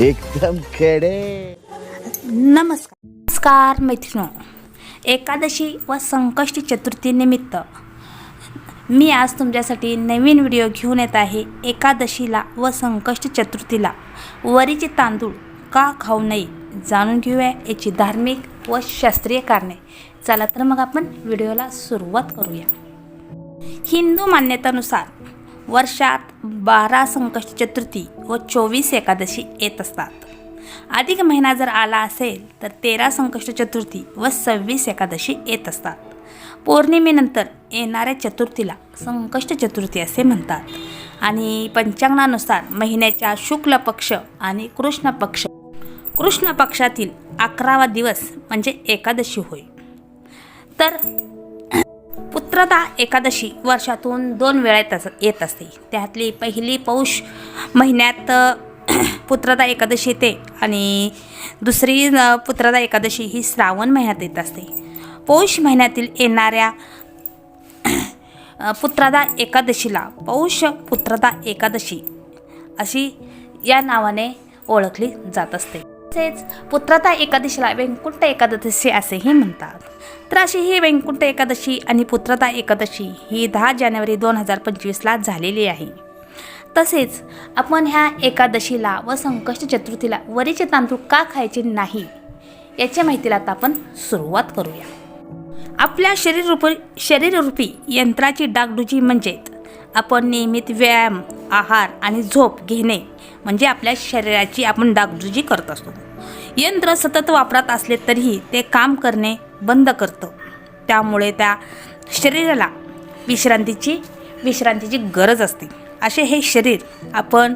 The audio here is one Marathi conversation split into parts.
एकदम खेडे. नमस्कार नमस्कार एकादशी व संकष्टी चतुर्थी निमित्त मी आज तुमच्यासाठी नवीन व्हिडिओ घेऊन येत आहे एकादशीला व संकष्ट चतुर्थीला. वरीचे तांदूळ का खाऊ नये जाणून घेऊया याची धार्मिक व शास्त्रीय कारणे. चला तर मग आपण व्हिडिओला सुरुवात करूया. हिंदू मान्यतेनुसार वर्षात बारा संकष्ट चतुर्थी व चोवीस एकादशी येत असतात. अधिक महिना जर आला असेल तर तेरा संकष्ट चतुर्थी व सव्वीस एकादशी येत असतात. पौर्णिमेनंतर येणाऱ्या चतुर्थीला संकष्ट चतुर्थी असे म्हणतात. आणि पंचांगानुसार महिन्याच्या शुक्ल पक्ष आणि कृष्ण पक्ष. कृष्ण पक्षातील अकरावा दिवस म्हणजे एकादशी होय. तर पुत्रदा एकादशी वर्षातून दोन वेळा येत येत असते. त्यातली पहिली पौष महिन्यात पुत्रता पुत्रदा एकादशी येते आणि दुसरी पुत्रता पुत्रदा एकादशी ही श्रावण महिन्यात येत असते. पौष महिन्यातील येणाऱ्या पुत्रदा एकादशीला पौष पुत्रदा एकादशी अशी या नावाने ओळखली जात असते. तसेच पुत्रता एकादशीला वैकुंठ एकादशी असेही म्हणतात. तर अशी ही वैकुंठ एकादशी आणि पुत्रता एकादशी ही दहा जानेवारी दोन हजार पंचवीसला झालेली आहे. तसेच आपण ह्या एकादशीला व संकष्ट चतुर्थीला वरीचे तांदूळ का खायचे नाही याच्या माहितीला आता आपण सुरुवात करूया. आपल्या शरीररूपी शरीररूपी यंत्राची डागडुजी म्हणजेच आपण नियमित व्यायाम आहार आणि झोप घेणे म्हणजे आपल्या शरीराची आपण डागडुजी करत असतो. यंत्र सतत वापरात असले तरीही ते काम करणे बंद करतं. त्यामुळे त्या शरीराला विश्रांतीची विश्रांतीची गरज असते. असे हे शरीर आपण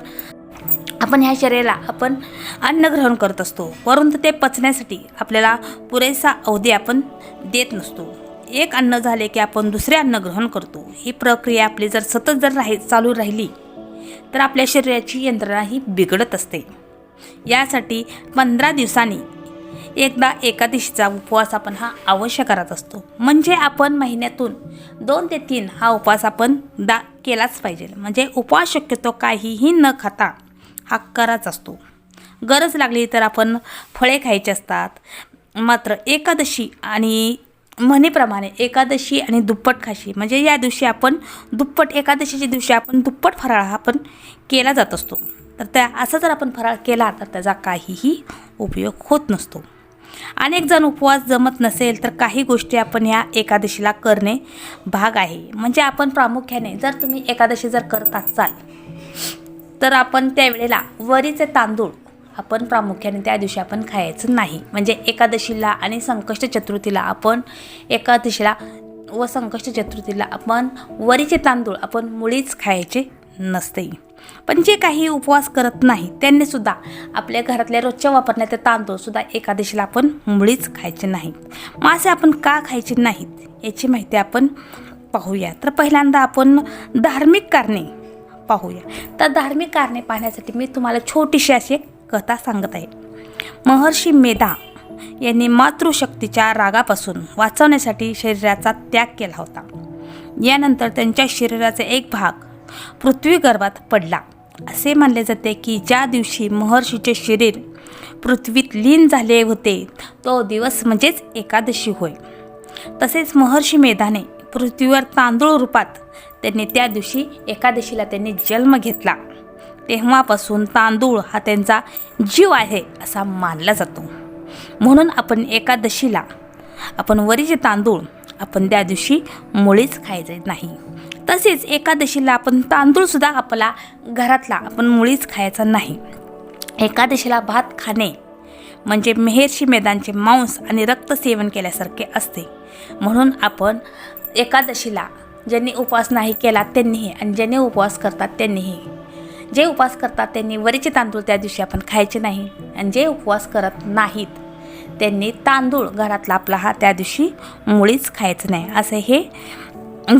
आपण ह्या शरीराला आपण अन्न ग्रहण करत असतो. परंतु ते पचण्यासाठी आपल्याला पुरेसा अवधी आपण देत नसतो. एक अन्न झाले की आपण दुसरे अन्न ग्रहण करतो. ही प्रक्रिया आपली जर सतत जर राही चालू राहिली तर आपल्या शरीराची यंत्रणा ही बिघडत असते. यासाठी पंधरा दिवसांनी एकदा एकादशीचा उपवास आपण हा अवश्य करत असतो. म्हणजे आपण महिन्यातून दोन ते तीन हा उपवास आपण दा केलाच पाहिजे. म्हणजे उपवास शक्यतो काहीही न खाता हा कराच असतो. गरज लागली तर आपण फळे खायची असतात. मात्र एकादशी आणि म्हणीप्रमाणे एकादशी आणि दुप्पट खाशी. म्हणजे या दिवशी आपण दुप्पट एकादशीच्या दिवशी आपण दुप्पट फराळ हा आपण केला जात असतो. तर त्या असा जर आपण फराळ केला तर त्याचा काहीही उपयोग होत नसतो. अनेक जण उपवास जमत नसेल तर काही गोष्टी आपण या एकादशीला करणे भाग आहे. म्हणजे आपण प्रामुख्याने जर तुम्ही एकादशी जर करत असाल तर आपण त्यावेळेला वरीचे तांदूळ आपण प्रामुख्याने त्या दिवशी आपण खायचं नाही. म्हणजे एकादशीला आणि संकष्ट चतुर्थीला आपण एकादशीला व संकष्ट चतुर्थीला आपण वरीचे तांदूळ आपण मुळीच खायचे नसते. पण जे काही उपवास करत नाही त्यांनीसुद्धा आपल्या घरातल्या रोजच्या वापरण्याचे तांदूळसुद्धा एकादशीला आपण मुळीच खायचे नाहीत. मासे आपण का खायचे नाहीत याची माहिती आपण पाहूया. तर पहिल्यांदा आपण धार्मिक कारणे पाहूया. तर धार्मिक कारणे पाहण्यासाठी मी तुम्हाला छोटीशी अशी एक कथा सांगत आहे. महर्षी मेधा यांनी मातृशक्तीच्या रागापासून वाचवण्यासाठी शरीराचा त्याग केला होता. यानंतर त्यांच्या शरीराचा एक भाग पृथ्वी गर्भात पडला. असे मानले जाते की ज्या दिवशी महर्षीचे शरीर पृथ्वीत लीन झाले होते तो दिवस म्हणजेच एकादशी होय. तसेच महर्षी मेधाने पृथ्वीवर तांदूळ रूपात त्यांनी त्या दिवशी एकादशीला त्यांनी जन्म घेतला. तेव्हापासून तांदूळ हा त्यांचा जीव आहे असा मानला जातो. म्हणून आपण एकादशीला आपण वरीचे तांदूळ आपण त्या दिवशी मुळीच खायचे नाही. तसेच एकादशीला आपण तांदूळसुद्धा आपला घरातला आपण मुळीच खायचा नाही. एकादशीला भात खाणे म्हणजे मेहेरशी मैदानचे मांस आणि रक्तसेवन केल्यासारखे असते. म्हणून आपण एकादशीला ज्यांनी उपवास नाही केला त्यांनीही आणि ज्यांनी उपवास करतात त्यांनीही जे उपवास करतात त्यांनी वरीचे तांदूळ त्या दिवशी आपण खायचे नाही. आणि जे उपवास करत नाहीत त्यांनी तांदूळ घरातला आपला हा त्या दिवशी मुळीच खायचं नाही. असे हे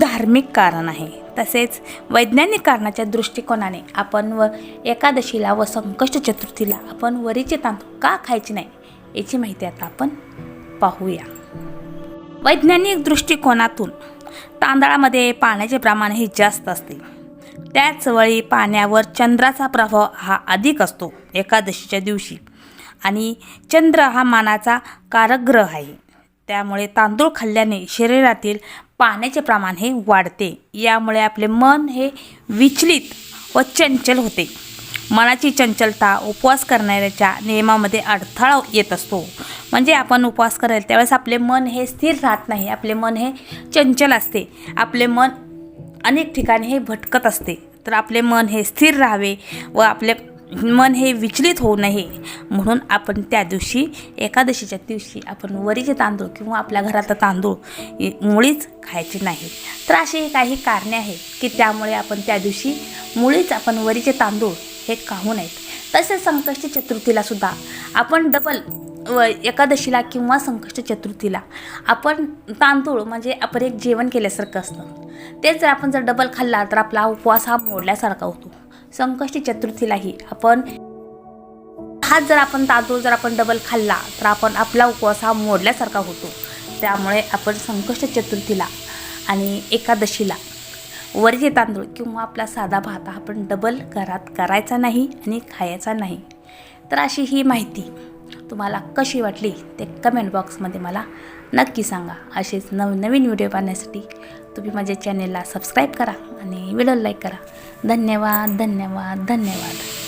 धार्मिक कारण आहे. तसेच वैज्ञानिक कारणाच्या दृष्टिकोनाने आपण व एकादशीला व संकष्ट चतुर्थीला आपण वरीचे तांदूळ का खायचे नाही याची माहिती आता आपण पाहूया. वैज्ञानिक दृष्टिकोनातून तांदळामध्ये पाण्याचे प्रमाण हे जास्त असते. त्याच वेळी पाण्यावर चंद्राचा प्रभाव हा अधिक असतो एकादशीच्या दिवशी. आणि चंद्र हा मानाचा कारक ग्रह आहे. त्यामुळे तांदूळ खाल्ल्याने शरीरातील पाण्याचे प्रमाण हे वाढते. यामुळे आपले मन हे विचलित व चंचल होते. मनाची चंचलता उपवास करणाऱ्याच्या नियमामध्ये अडथळा येत असतो. म्हणजे आपण उपवास करायला त्यावेळेस आपले मन हे स्थिर राहत नाही. आपले मन हे चंचल असते. आपले मन अनेक ठिकाणी हे भटकत असते. तर आपले मन हे स्थिर राहावे व आपले मन हे विचलित होऊ नये. म्हणून आपण त्या दिवशी एकादशीच्या दिवशी आपण वरीचे तांदूळ किंवा आपल्या घरातलं तांदूळ मुळीच खायचे नाही. तर अशी काही कारणे आहेत की त्यामुळे आपण त्या दिवशी मुळीच आपण वरीचे तांदूळ हे खाऊ नयेत. तसेच संकष्टी चतुर्थीला सुद्धा आपण डबल व एकादशीला किंवा संकष्ट चतुर्थीला आपण तांदूळ म्हणजे आपण एक जेवण केल्यासारखं असतं. तेच जर आपण जर डबल खाल्ला तर आपला उपवास हा मोडल्यासारखा होतो. संकष्ट चतुर्थीलाही आपण हाच जर आपण तांदूळ जर आपण डबल खाल्ला तर आपण आपला उपवास हा मोडल्यासारखा होतो. त्यामुळे आपण संकष्ट चतुर्थीला आणि एकादशीला वरचे तांदूळ किंवा आपला साधा भात हा आपण डबल घरात करायचा नाही आणि खायचा नाही. तर अशी ही माहिती. तुम्हाला कशी वाटली ते कमेंट बॉक्समध्ये मला नक्की सांगा. असेच नवनवीन व्हिडिओ पाहण्यासाठी तुम्ही माझ्या चॅनेलला सबस्क्राईब करा आणि व्हिडिओ लाईक करा. धन्यवाद धन्यवाद धन्यवाद.